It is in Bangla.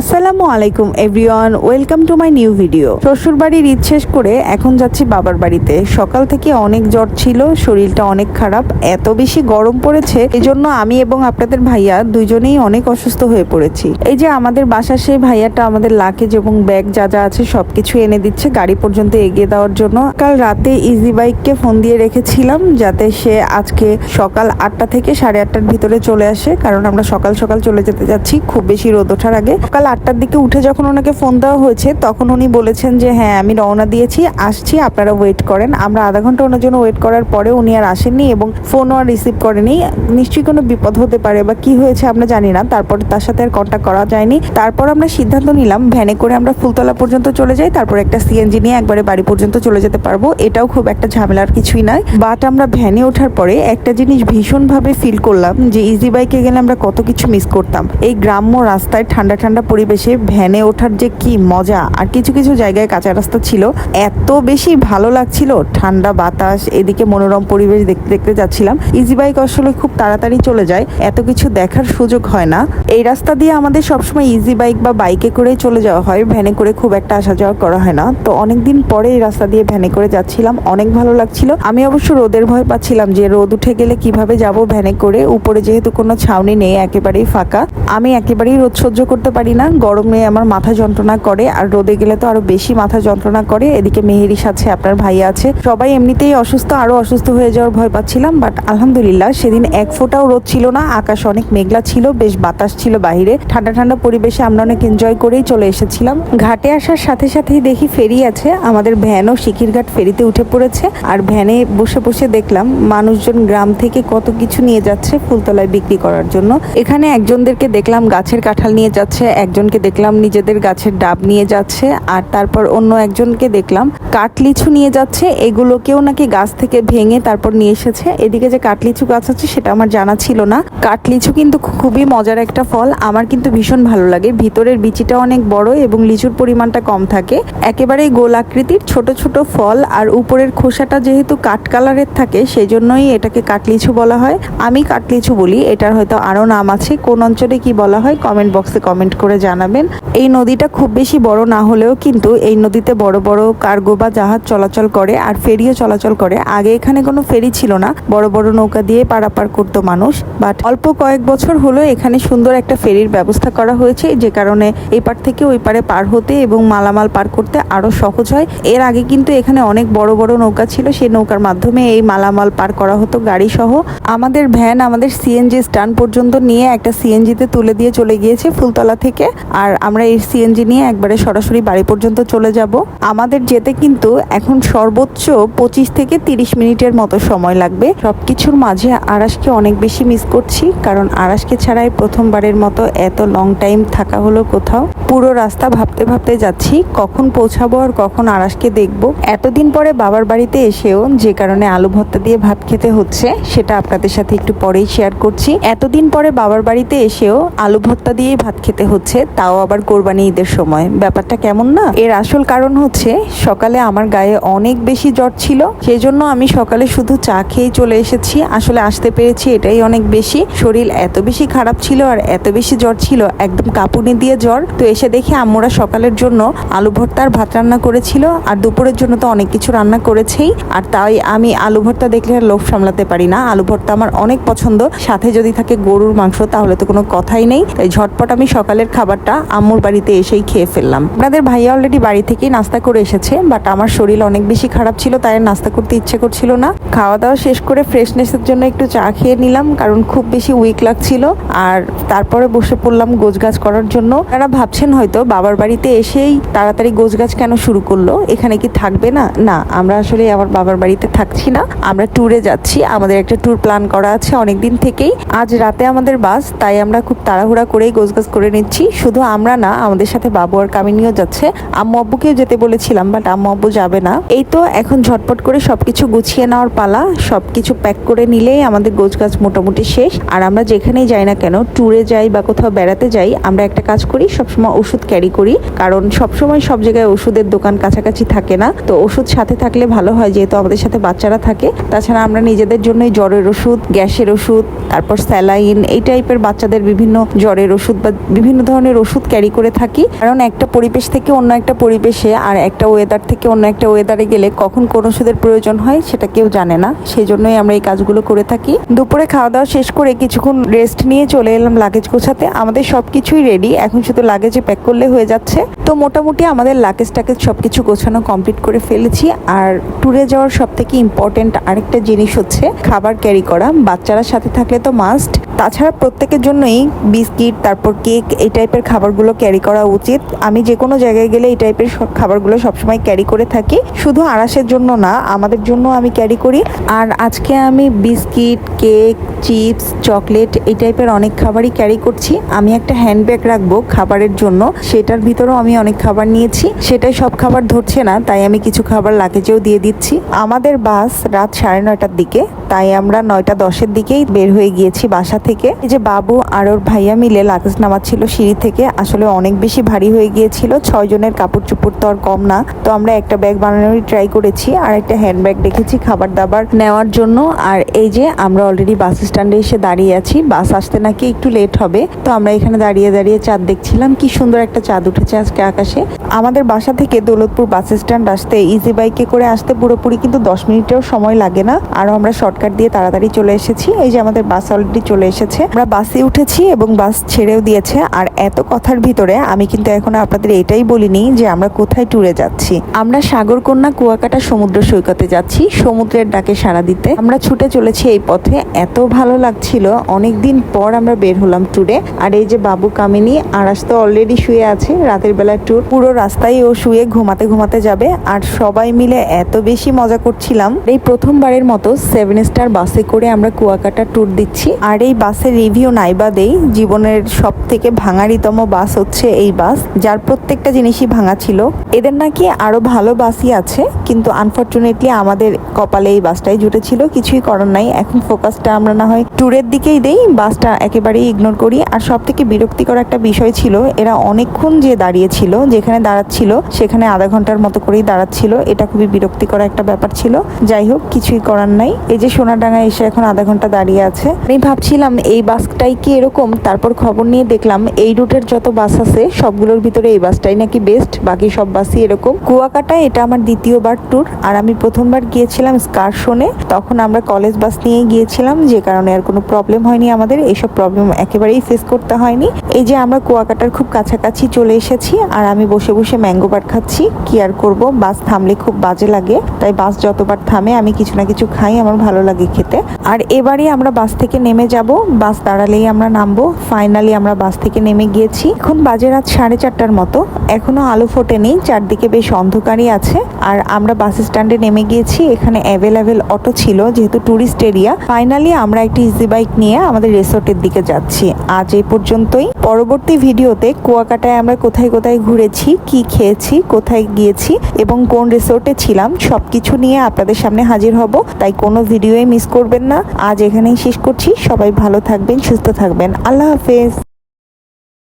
আসসালামু আলাইকুম everyone welcome to my new video শ্বশুর বাড়ির ঈদ শেষ করে এখন যাচ্ছি বাবার বাড়িতে। সকাল থেকে অনেক জ্বর ছিল, শরীরটা অনেক খারাপ, এত বেশি গরম পড়েছে, এজন্য আমি এবং আপনাদের ভাইয়া দুজনেই অনেক অসুস্থ হয়ে পড়েছি। এই যে আমাদের বাসার সেই ভাইয়াটা আমাদের লাকেজ এবং ব্যাগ যা যা আছে সবকিছু এনে দিচ্ছে গাড়ি পর্যন্ত এগিয়ে দেওয়ার জন্য। কাল রাতে ইজি বাইককে ফোন দিয়ে রেখেছিলাম, যাতে সে আজকে সকাল আটটা থেকে সাড়ে আটটার ভিতরে চলে আসে, কারণ আমরা সকাল সকাল চলে যেতে যাচ্ছি, খুব বেশি রোদ ওঠার আগে। সকাল আটটার দিকে উঠে যখন ওনাকে ফোন দেওয়া হয়েছে, তখন উনি বলেছেন যে হ্যাঁ আমি রওনা দিয়েছি, আসছি, আপনারা ওয়েট করেন। আমরা আধা ঘণ্টা ওনার জন্য ওয়েট করার পরে উনি আর আসেননি এবং ফোনও আর রিসিভ করেনি। নিশ্চয়ই কোনো বিপদ হতে পারে বা কি হয়েছে আমরা জানি না, তারপর তার সাথে আর কন্ট্যাক্ট করা যায়নি। তারপর আমরা সিদ্ধান্ত নিলাম, ভ্যানে করে আমরা ফুলতলা পর্যন্ত চলে যাই, তারপর একটা সিএনজি নিয়ে একবারে বাড়ি পর্যন্ত চলে যেতে পারব। এটাও খুব একটা ঝামেলার কিছুই নয়। বাট আমরা ভ্যানে ওঠার পরে একটা জিনিস ভীষণভাবে ফিল করলাম যে ইজি বাইকে গেলে আমরা কত কিছু মিস করতাম। এই গ্রাম্য রাস্তায় ঠান্ডা ঠান্ডা পরিবেশে ভ্যানে ওঠার যে কি মজা আর কিছু কিছু জায়গায় কাঁচা রাস্তা ছিল, এত বেশি ভালো লাগছিল। ঠান্ডা বাতাস, এদিকে মনোরম পরিবেশ দেখতে দেখতে যাচ্ছিলাম। ইজি বাইক আসলে খুব তাড়াতাড়ি চলে যায়, এত কিছু দেখার সুযোগ হয় না। এই রাস্তা দিয়ে আমাদের সবসময় ইজি বাইক বা বাইকে করেই চলে যাওয়া হয়, ভ্যানে করে খুব একটা আসা যাওয়া করা হয় না। তো অনেকদিন পরে এই রাস্তা দিয়ে ভ্যানে করে যাচ্ছিলাম, অনেক ভালো লাগছিল। আমি অবশ্য রোদের ভয় পাচ্ছিলাম যে রোদ উঠে গেলে কীভাবে যাব ভ্যানে করে, উপরে যেহেতু কোনো ছাউনি নেই, একেবারেই ফাঁকা। আমি একেবারেই রোদ সহ্য করতে পারি না। গরমে আমার মাথা যন্ত্রণা করে, আর রোদে গেলে তো আরও বেশি মাথা যন্ত্রণা করে। এদিকে মেহেরিস সাথে আপনার ভাই আছে। সবাই এমনিতেই অসুস্থ, আরও অসুস্থ হয়ে যাওয়ার ভয় পাচ্ছিলাম বাট আলহামদুলিল্লাহ সেদিন এক ফোঁটাও রোদ ছিল না, আকাশ অনেক মেঘলা ছিল, বেশ বাতাস ছিল বাইরে ঠান্ডা ঠান্ডা পরিবেশে আমরা অনেক এনজয় করেই চলে এসেছিলাম। ঘাটে আসার সাথে সাথেই দেখি ফেরি আছে, আমাদের ভ্যানও শিকিরঘাট ফেরিতে উঠে পড়েছে, আর ভ্যানে বসে বসে দেখলাম মানুষজন গ্রাম থেকে কত কিছু নিয়ে যাচ্ছে ফুলতলায় বিক্রি করার জন্য। এখানে একজনদেরকে দেখলাম গাছের কাঁঠাল নিয়ে যাচ্ছে একজনকে দেখলাম নিজেদের গাছের ডাব নিয়ে যাচ্ছে, আর তারপর অন্য একজনকে দেখলাম কাঠলিচু নিয়ে যাচ্ছে। এগুলোকেও নাকি গাছ থেকে ভেঙে তারপর নিয়ে এসেছে। এদিকে যে কাঠলিচু গাছ আছে সেটা আমার জানা ছিল না। কাঠলিচু কিন্তু খুবই মজার একটা ফল। আমার কিন্তু ভীষণ ভালো লাগে। ভিতরের বিচিটা অনেক বড় এবং লিচুর পরিমাণটা কম থাকে। একেবারেই গোল আকৃতির ছোট ছোট ফল, আর উপরের খোসাটা যেহেতু কাঠ কালারের থাকে সেই জন্যই এটাকে কাঠলিচু বলা হয়। আমি কাঠলিচু বলি, এটার হয়তো আরও নাম আছে। কোন অঞ্চলে কি বলা হয়? কমেন্ট বক্সে কমেন্ট করে জানাবেন, এই নদীটা খুব বেশি বড় না হলেও কিন্তু এই নদীতে বড় বড় কার্গো বা জাহাজ চলাচল করে আর ফেরিও চলাচল করে। আগে এখানে কোনো ফেরি ছিল না, বড় বড় নৌকা দিয়ে পারাপার করতো মানুষ। বাট অল্প কয়েক বছর হলো এখানে সুন্দর একটা ফেরির ব্যবস্থা করা হয়েছে, যে কারণে এই পার থেকে ওই পারে পার হতে এবং মালামাল পার করতে আরও সহজ হয়। এর আগে কিন্তু এখানে অনেক বড় বড় নৌকা ছিল সেই নৌকার মাধ্যমে এই মালামাল পার করা হতো গাড়ি সহ আমাদের ভ্যান আমাদের সিএনজি স্ট্যান্ড পর্যন্ত নিয়ে একটা সিএনজিতে তুলে দিয়ে চলে গিয়েছে ফুলতলা থেকে। আর আমরা এই সিএনজি নিয়ে একবারে সরাসরি বাড়ি পর্যন্ত চলে যাব। আমাদের যেতে কিন্তু এখন সর্বোচ্চ পঁচিশ থেকে তিরিশ মিনিটের মতো সময় লাগবে। সব কিছুর মাঝে আরাসকে অনেক বেশি মিস করছি, কারণ আরাসকে ছাড়াই প্রথমবারের মতো এত লং টাইম থাকা হলো কোথাও। পুরো রাস্তা ভাবতে ভাবতে যাচ্ছি, কখন পৌঁছাবো আর কখন আরাসকে দেখব। এতদিন পরে বাবার বাড়িতে এসেও যে কারণে আলু ভর্তা দিয়ে ভাত খেতে হচ্ছে, সেটা আপনাদের সাথে একটু পরেই শেয়ার করছি। এতদিন পরে বাবার বাড়িতে এসেও আলু ভর্তা দিয়েই ভাত খেতে হচ্ছে তাও আবার কোরবানি ঈদের সময়। ব্যাপারটা কেমন না? এর আসল কারণ হচ্ছে, সকালে আমার গায়ে অনেক বেশি জ্বর ছিল সেই জন্য আমি সকালে শুধু চা খেয়েই চলে এসেছি। আসলে আসতে পেরেছি এটাই অনেক বেশি। শরীর এত বেশি খারাপ ছিল আর এত বেশি জ্বর ছিল, একদম কাঁপুনি দিয়ে জ্বর। তো এসে দেখি আম্মুরা সকালের জন্য আলু ভর্তা আর ভাত রান্না করেছিল, আর দুপুরের জন্য তো অনেক কিছু রান্না করেছেই। আর তাই আমি আলু ভর্তা দেখলে লোভ সামলাতে পারি না। আলু ভর্তা আমার অনেক পছন্দ। সাথে যদি থাকে গরুর মাংস, তাহলে তো কোনো কথাই নেই। তাই ঝটপট আমি সকালের খাবারটা আম্মুর বাড়িতে এসেই খেয়ে ফেললাম। আপনাদের ভাইয়া অলরেডি বাড়ি থেকেই নাস্তা করে এসেছে বাট আমার শরীর অনেক বেশি খারাপ ছিল, তাই নাস্তা করতে ইচ্ছে করছিল না। খাওয়া দাওয়া শেষ করে ফ্রেশনেসের জন্য একটু চা খেয়ে নিলাম, কারণ খুব বেশি উইক লাগছিল। আর তারপরে বসে পড়লাম গোছগাছ করার জন্য। তারা ভাবছেন হয়তো বাবার বাড়িতে এসেই তাড়াতাড়ি গোছগাছ কেন শুরু করল? এখানে কি থাকবে না? না, আমরা আসলে আমার বাবার বাড়িতে থাকছি না। আমরা ট্যুরে যাচ্ছি, আমাদের একটা ট্যুর প্ল্যান করা আছে অনেক দিন থেকেই। আজ রাতে আমাদের বাস তাই আমরা খুব তাড়াহুড়া করেই গোছগাছ করে নিচ্ছি। শুধু আমরা না, আমাদের সাথে বাবু আর কামিনীও যাচ্ছে। আম্মু আব্বুকেও যেতে বলেছিলাম বাট আম্মু আব্বু যাবে না। এই তো এখন ঝটপট করে সবকিছু গুছিয়ে নেওয়ার পালা। সবকিছু প্যাক করে নিলেই আমাদের গোছ গাছ মোটামুটি শেষ। আর আমরা যেখানেই যাই না কেন ট্যুরে যাই বা কোথাও বেড়াতে যাই, আমরা একটা কাজ করি, সবসময় ওষুধ ক্যারি করি। কারণ সবসময় সব জায়গায় ওষুধের দোকান কাছাকাছি থাকে না। তো ওষুধ সাথে থাকলে ভালো হয়, যেহেতু আমাদের সাথে বাচ্চারা থাকে। তাছাড়া আমরা নিজেদের জন্যই জ্বরের ওষুধ, গ্যাসের ওষুধ, তারপর স্যালাইন, এই টাইপের বাচ্চাদের বিভিন্ন জ্বরের ওষুধ বা বিভিন্ন ধরনের ওষুধ ক্যারি করে থাকি। কারণ একটা পরিবেশ থেকে অন্য একটা পরিবেশে আর একটা ওয়েদার থেকে অন্য একটা ওয়েদারে গেলে কখন কোন ওষুধের প্রয়োজন হয় সেটা কেউ জানে না। সেই জন্যই আমরা এই কাজগুলো করে থাকি। দুপুরে খাওয়া দাওয়া শেষ করে কিছুক্ষণ রেস্ট নিয়ে চলে এলাম লাগেজ গোছাতে। আমাদের সব কিছুই রেডি এখন শুধু লাগেজে প্যাক করলে হয়ে যাচ্ছে। তো মোটামুটি আমাদের লাগেজ টাকেজ সব কিছু গোছানো কমপ্লিট করে ফেলেছি। আর ট্যুরে যাওয়ার সব থেকে ইম্পর্টেন্ট আরেকটা জিনিস হচ্ছে খাবার ক্যারি করা। বাচ্চারা সাথে থাকলে তো মাস্ট তাছাড়া প্রত্যেকের জন্যই বিস্কিট, তারপর কেক, এই টাইপের খাবারগুলো ক্যারি করা উচিত। আমি যে কোনো জায়গায় গেলে এই টাইপের খাবারগুলো সবসময় ক্যারি করে থাকি। শুধু আড়াসের জন্য না, আমাদের জন্য আমি ক্যারি করি। আর আজকে আমি বিস্কিট, কেক, চিপস, চকলেট এই টাইপের অনেক খাবারই ক্যারি করছি। আমি একটা হ্যান্ডব্যাগ রাখব খাবারের জন্য। সেটার ভিতরেও আমি অনেক খাবার নিয়েছি। সেটাই সব খাবার ধরছে না, তাই আমি কিছু খাবার লাগেজেও দিয়ে দিচ্ছি। আমাদের বাস রাত সাড়ে নটার দিকে। তাই আমরা নয়টা দশের দিকেই বের হয়ে গিয়েছি বাসা থেকে। এই যে বাবু আর ওর ভাইয়া মিলে লাগেজ নামাচ্ছিল সিঁড়ি থেকে। আসলে অনেক বেশি ভারী হয়ে গিয়েছিল ছয় জনের কাপড় চুপড় তো আর কম না। তো আমরা একটা ব্যাগ বানানোরই ট্রাই করেছি, আর একটা হ্যান্ড ব্যাগ রেখেছি খাবার দাবার নেওয়ার জন্য। আর এই যে আমরা অলরেডি বাস স্ট্যান্ডে এসে দাঁড়িয়ে আছি বাস আসতে নাকি একটু লেট হবে। তো আমরা এখানে দাঁড়িয়ে দাঁড়িয়ে চাঁদ দেখছিলাম, কি সুন্দর একটা চাঁদ উঠেছে আজকে আকাশে। আমাদের বাসা থেকে দৌলতপুর বাস স্ট্যান্ড আসতে ইজি বাইকে করে আসতে পুরোপুরি কিন্তু দশ মিনিটেও সময় লাগে না। আরও আমরা শর্টকাট দিয়ে তাড়াতাড়ি চলে এসেছি। এই যে আমাদের বাস অলরেডি চলে এসেছে। আমরা বাসে উঠেছি এবং বাস ছেড়েও দিয়েছে। আর এত কথার ভিতরে আমি কিন্তু এখন আপনাদের এটাই বলিনি যে আমরা কোথায় ট্যুরে যাচ্ছি। আমরা সাগরকন্যা কুয়াকাটা সমুদ্র সৈকতে যাচ্ছি, সমুদ্রের ডাকে সাড়া দিতে। আমরা ছুটে চলেছি এই পথে। এত ভালো লাগছিল। অনেক দিন পর আমরা বের হলাম ট্যুরে আর এই যে বাবু কামিনী, আরাস তো অলরেডি শুয়ে আছে। রাতের বেলা ট্যুর পুরো রাস্তায় ও শুয়ে ঘুমাতে ঘুমাতে যাবে। আর সবাই মিলে এত বেশি মজা করছিলাম। এই প্রথমবারের মতো সেভেন স্টার বাসে করে আমরা কুয়াকাটা ট্যুর দিচ্ছি। আর এই বাসের রিভিউ নাইবা দেই, জীবনের সব থেকে ভাঙারিতম বাস হচ্ছে এই বাস, যার প্রত্যেকটা জিনিসই ভাঙা ছিল। এদের নাকি আরও ভালো বাসই আছে, কিন্তু আনফর্চুনেটলি আমাদের কপালে এই বাসটাই জুটেছিল, কিছুই করার নাই। এখন ফোকাসটা আমরা না হয় ট্যুরের দিকেই দেই, বাসটা একেবারেই ইগনোর করি। আর সব থেকে বিরক্তিকর একটা বিষয় ছিল, এরা অনেকক্ষণ যে দাঁড়িয়েছিল, যেখানে দাঁড়াচ্ছিল, সেখানে আধা ঘণ্টার মতো করেই দাঁড়াচ্ছিল। এটা খুবই বিরক্তিকর একটা ব্যাপার ছিল। যাই হোক, কিছুই করার নাই। এই যে সোনাডাঙ্গা এসে এখন আধা ঘণ্টা দাঁড়িয়ে আছে। আমি ভাবছিলাম, এই বাসটাই কি এরকম? তারপর খবর নিয়ে দেখলাম, এই রুটের যত বাস আছে, সবগুলোর ভিতরে এই বাসটাই নাকি বেস্ট বাকি সব বাসই এরকম। কুয়াকাটা এটা আমার দ্বিতীয়বার ট্যুর আর আমি প্রথমবার গিয়েছিলাম স্কারশনে তখন আমরা কলেজ বাস নিয়ে গিয়েছিলাম, যে কারণে আর কোনো প্রবলেম হয়নি আমাদের এইসব প্রবলেম একেবারেই ফেস করতে হয়নি। এই যে আমরা কুয়াকাটার খুব কাছাকাছি চলে এসেছি, আর আমি বসে বসে ম্যাঙ্গো বার খাচ্ছি, কি আর করব? বাস থামলে খুব বাজে লাগে, তাই বাস যতবার থামে, আমি কিছু না কিছু খাই, আমার ভালো লাগে খেতে। আর এবারে আমরা বাস থেকে নেমে যাব। বাস দাঁড়ালেই আমরা নামবো। ফাইনালি আমরা বাস থেকে নেমে গিয়েছি। এখন বাজে রাত সাড়ে চারটার মতো। এখনও আলো ফোটেনি চারদিকে বেশ অন্ধকারই আছে। আর আমরা বাস স্ট্যান্ডে নেমে গিয়েছি। এখানে অ্যাভেলেবেল অটো ছিল, যেহেতু ট্যুরিস্ট এরিয়া ফাইনালি আমরা একটি ইজি বাইক নিয়ে আমাদের রিসোর্টের দিকে যাচ্ছি। আজ এই পর্যন্তই। পরবর্তী ভিডিওতে কুয়াকাটায় আমরা কোথায় কোথায় ঘুরেছি, কি খেয়েছি, কোথায় গিয়েছি এবং কোন রিসোর্টে ছিলাম, সবকিছু নিয়ে আপনাদের সামনে হাজির হব। তাই কোনো ভিডিওই মিস করবেন না। আজ এখানেই শেষ করছি। সবাই ভালো থাকবেন, সুস্থ থাকবেন। আল্লাহ হাফেজ।